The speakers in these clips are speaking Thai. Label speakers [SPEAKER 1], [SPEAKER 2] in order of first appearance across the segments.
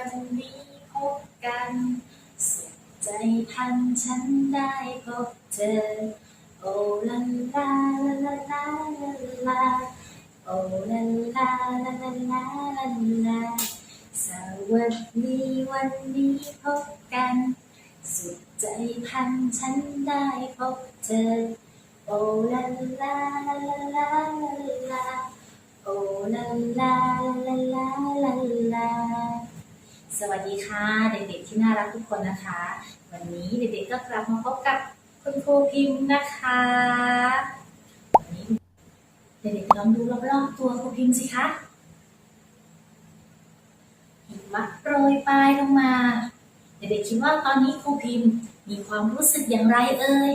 [SPEAKER 1] วันนี้พบกัน สุขใจพันฉันได้พบเธอ โอ้ลาลาลาลาลาลา โอ้ลาลาลาลาลาลาลา สวัสดีวันนี้พบกัน สุขใจพันฉันได้พบเธอ โอ้ลาลาลาลาลาลา โอ้ลาลาลาลาลาลา สวัสดีค่ะ เด็กๆที่น่ารักทุกคนนะคะ วันนี้เด็กๆก็กลับมาพบกับคุณครูพิมพ์นะคะวันนี้เด็กๆลองดูรอบๆตัวครูพิมพ์สิคะหิมะโปรยปลายลงมา เด็กๆคิดว่าตอนนี้ครูพิมพ์มีความรู้สึกอย่างไรเอ่ย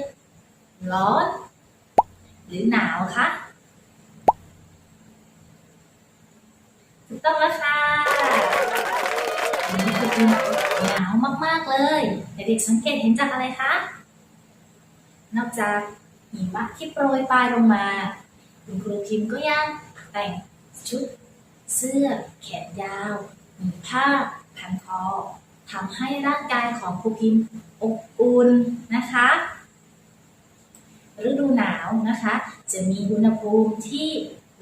[SPEAKER 1] ร้อน หรือหนาวคะถูกต้องแล้วค่ะ ครูพิมพ์หนาวมากๆเลย เด็กๆสังเกตเห็นจากอะไรคะ นอกจากหิมะที่โปรยปลายลงมา คุณครูพิมก็ยังแต่งชุด เสื้อ แขนยาว มีผ้าพันคอทำให้ร่างกายของครูพิมอบอุ่นนะคะฤดูหนาวนะคะ จะมีอุณหภูมิที่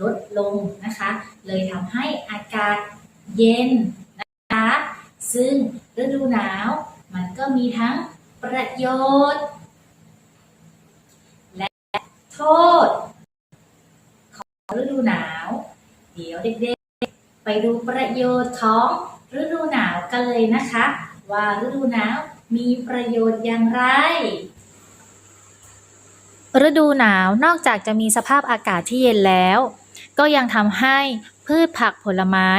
[SPEAKER 1] ลดลงนะคะ เลยทำให้อากาศเย็น ซึ่งฤดูหนาวมันก็มีทั้งประโยชน์ และโทษ ของฤดูหนาว เดี๋ยวเด็กๆ ไปดูประโยชน์ของฤดูหนาวกันเลยนะคะ ว่าฤดูหนาวมีประโยชน์อย่างไร
[SPEAKER 2] ฤดูหนาวนอกจากจะมีสภาพอากาศที่เย็นแล้ว ก็ยังทำให้พืชผักผลไม้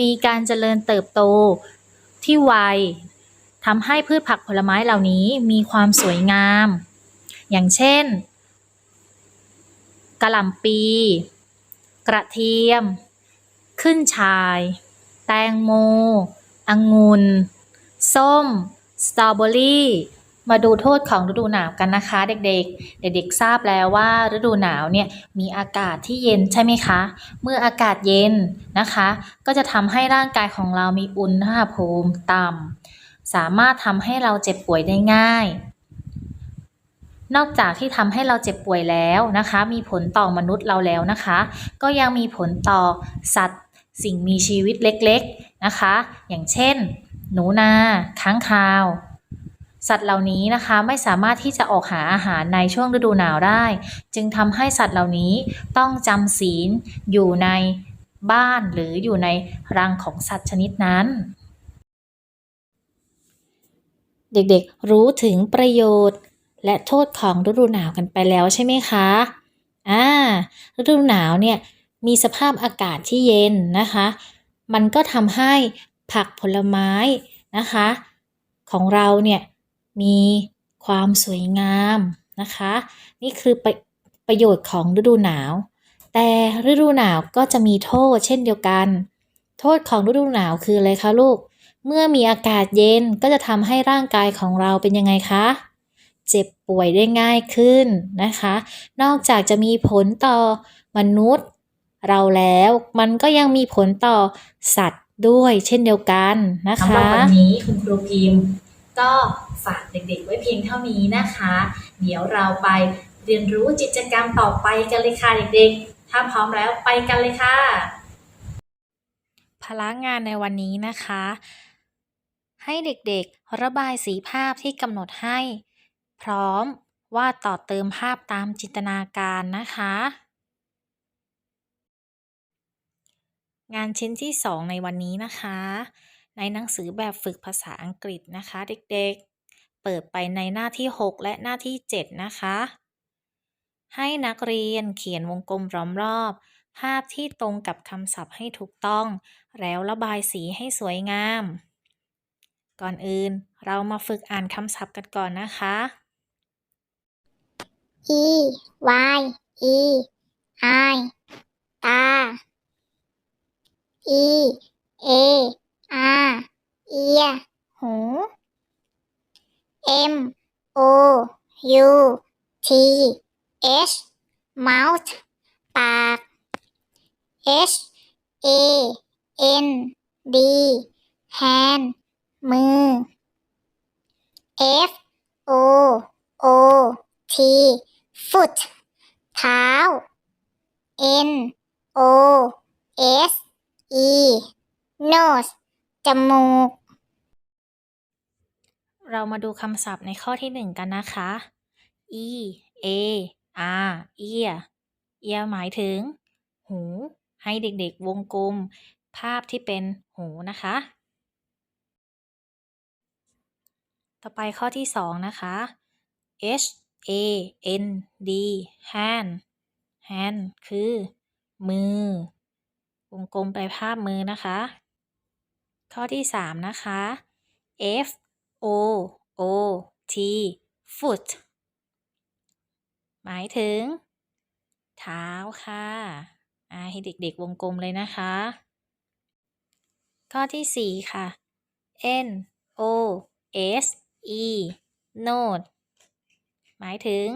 [SPEAKER 2] มีการเจริญเติบโต ที่ไวทำให้พืชผักผลไม้เหล่านี้มีความสวยงาม อย่างเช่นกระหล่ำปี กระเทียม ขึ้นชาย แตงโม องุ่น ส้ม สตรอเบอรี่ มาดูโทษของฤดูหนาวกันนะคะเด็กๆ เด็กๆทราบแล้วว่าฤดูหนาวเนี่ยมีอากาศที่เย็นใช่ไหมคะ เมื่ออากาศเย็นนะคะ ก็จะทำให้ร่างกายของเรามีอุณหภูมิต่ำสามารถทำให้เราเจ็บป่วยได้ง่าย นอกจากที่ทำให้เราเจ็บป่วยแล้วนะคะ มีผลต่อมนุษย์เราแล้วนะคะ ก็ยังมีผลต่อสัตว์สิ่งมีชีวิตเล็กๆนะคะ อย่างเช่น หนูนา ค้างคาว สัตว์เหล่านี้นะคะไม่สามารถที่จะออกหาอาหารในช่วงฤดูหนาวได้ จึงทำให้สัตว์เหล่านี้ต้องจำศีลอยู่ในบ้านหรืออยู่ในรังของสัตว์ชนิดนั้น เด็กๆรู้ถึงประโยชน์ และโทษของฤดูหนาวกันไปแล้วใช่ไหมคะอ่าฤดูหนาวเนี่ยมีสภาพอากาศที่เย็นนะคะ มันก็ทำให้ผักผลไม้นะคะ ของเราเนี่ย มีความสวยงามนะคะ นี่คือประประโยชน์ของฤดูหนาว แต่ฤดูหนาวก็จะมีโทษเช่นเดียวกัน โทษของฤดูหนาวคืออะไรคะลูก เมื่อมีอากาศเย็นก็จะทำให้ร่างกายของเราเป็นยังไงคะเจ็บป่วยได้ง่ายขึ้นนะคะ นอกจากจะมีผลต่อมนุษย์เราแล้วมันก็ยังมีผลต่อสัตว์ด้วยเช่นเดียวกันนะ
[SPEAKER 1] สำหรับ
[SPEAKER 2] คะ
[SPEAKER 1] วันนี้คุณครูพิมพ ก็ฝากเด็กๆ ไว้เพียงเท่านี้นะคะ เดี๋ยวเราไปเรียนรู้กิจกรรมต่อไปกันเลยค่ะเด็กๆ ถ้าพร้อมแล้วไปกันเลยค่ะ
[SPEAKER 2] พละงงานในวันนี้นะคะ ให้เด็กๆ ระบายสีภาพที่กำหนดให้ พร้อมว่าต่อเติมภาพตามจินตนาการนะคะ งานชิ้นที่ 2 ในวันนี้นะคะ ในหนังสือแบบฝึกภาษาอังกฤษนะคะเด็กๆ เปิดไปในหน้าที่ 6 และหน้าที่ 7 นะคะ ให้นักเรียนเขียนวงกลมล้อมรอบ ภาพที่ตรงกับคำศัพท์ให้ถูกต้อง แล้วระบายสีให้สวยงาม ก่อนอื่นเรามาฝึกอ่านคำศัพท์กันก่อนนะคะ
[SPEAKER 3] E Y E I ตา E A ย หู M O U T H mouth ปาก H A N D hand มือ F O O T foot เท้า N O S E nose จมูก
[SPEAKER 2] เรามาดูคำศัพท์ในข้อที่หนึ่งกันนะคะ e a r ear ear หมายถึง หู ให้เด็กๆวงกลม ภาพที่เป็นหูนะคะ ต่อไปข้อที่สองนะคะ h a n d hand hand คือ มือ วงกลมไปภาพมือนะคะ ข้อที่สามนะคะ f o o t foot หมายถึง เท้าค่ะอาให้เด็ก ๆ วงกลมเลยนะคะ ข้อที่สี่ค่ะ n o s e nose หมายถึง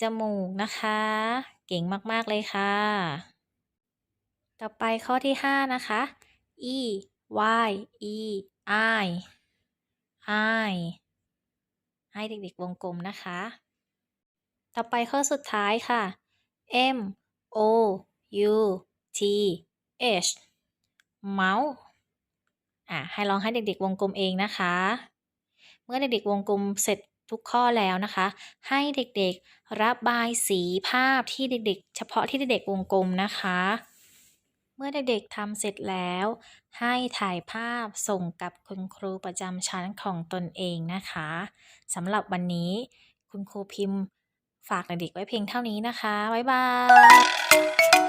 [SPEAKER 2] จมูกนะคะ เก่งมาก ๆ เลยค่ะ ต่อไปข้อที่ห้านะคะ e y e eye eye ให้เด็กๆวงกลมนะคะ ต่อไปข้อสุดท้ายค่ะ m o u t h mouse อะให้ลองให้เด็กๆวงกลมเองนะคะ เมื่อเด็กๆวงกลมเสร็จทุกข้อแล้วนะคะ ให้เด็กๆระบายสีภาพที่เด็กๆ เฉพาะที่เด็กๆวงกลมนะคะ เมื่อเด็กๆทำเสร็จแล้ว ให้ถ่ายภาพส่งกับคุณครูประจำชั้นของตนเองนะคะสำหรับวันนี้คุณครูพิมพ์ ฝากเด็กๆไว้เพียงเท่านี้นะคะ บ๊ายบาย